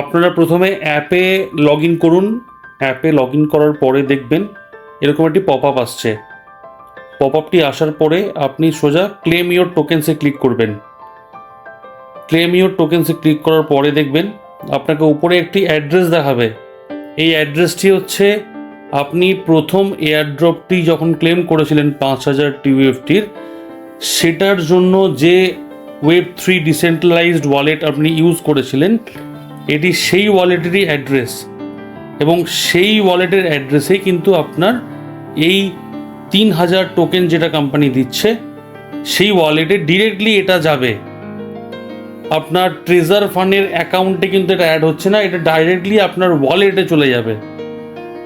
আপনারা প্রথমে অ্যাপে লগ ইন করুন। অ্যাপে লগ ইন করার পরে দেখবেন এরকম একটি পপ আপ আসছে। পপ আপটি আসার পরে আপনি সোজা ক্লেম ইওর টোকেন্সে ক্লিক করবেন। ক্লেম ইওর টোকেন্সে ক্লিক করার পরে দেখবেন আপনাকে উপরে একটি অ্যাড্রেস দেখাবে। এই অ্যাড্রেসটি হচ্ছে আপনি প্রথম এয়ারড্রপটি যখন ক্লেম করেছিলেন পাঁচ হাজার টিউএফটির সেটার জন্য যে ওয়েব থ্রি ডিসেন্ট্রালাইজড ওয়ালেট আপনি ইউজ করেছিলেন এটি সেই ওয়ালেটেরই অ্যাড্রেস এবং সেই ওয়ালেটের অ্যাড্রেসেই কিন্তু আপনার এই তিন হাজার টোকেন যেটা কোম্পানি দিচ্ছে, সেই ওয়ালেটে ডিরেক্টলি এটা যাবে। আপনার ট্রেজার ফান্ডের অ্যাকাউন্টে কিন্তু এটা অ্যাড হচ্ছে না, এটা ডাইরেক্টলি আপনার ওয়ালেটে চলে যাবে।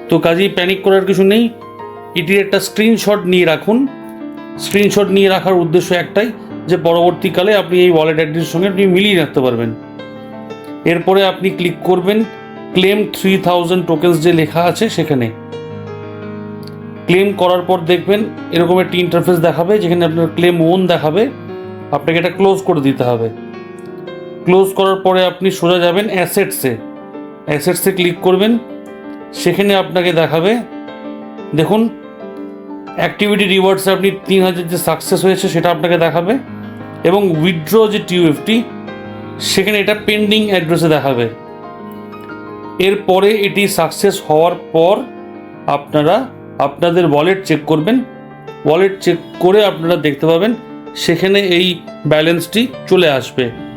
তো কাজেই প্যানিক করার কিছু নেই, এটির একটা স্ক্রিনশট নিয়ে রাখুন। স্ক্রিনশট নিয়ে রাখার উদ্দেশ্য একটাই যে পরবর্তীকালে আপনি এই ওয়ালেট অ্যাড্রেসের সঙ্গে আপনি মিলিয়ে রাখতে পারবেন। এরপরে আপনি ক্লিক করবেন ক্লেম থ্রি থাউজেন্ড টোকেন্স যে লেখা আছে সেখানে। ক্লেম করার পর দেখবেন এরকম একটি ইন্টারফেস দেখাবে যেখানে আপনার ক্লেম ওন দেখাবে। আপনাকে এটা ক্লোজ করে দিতে হবে। ক্লোজ করার পরে আপনি সোজা যাবেন অ্যাসেটসে অ্যাসেটসে ক্লিক করবেন। সেখানে আপনাকে দেখাবে, দেখুন অ্যাক্টিভিটি রিওয়ার্ডসে আপনি তিন হাজার যে সাকসেস হয়েছে সেটা আপনাকে দেখাবে এবং উইথড্র যে টিউএফটি সেখানে এটা পেন্ডিং অ্যাড্রেসে দেখাবে। এরপরে এটি সাকসেস হওয়ার পর আপনারা আপনাদের ওয়ালেট চেক করবেন। ওয়ালেট চেক করে আপনারা দেখতে পাবেন, সেখানে এই ব্যালেন্সটি চলে আসবে।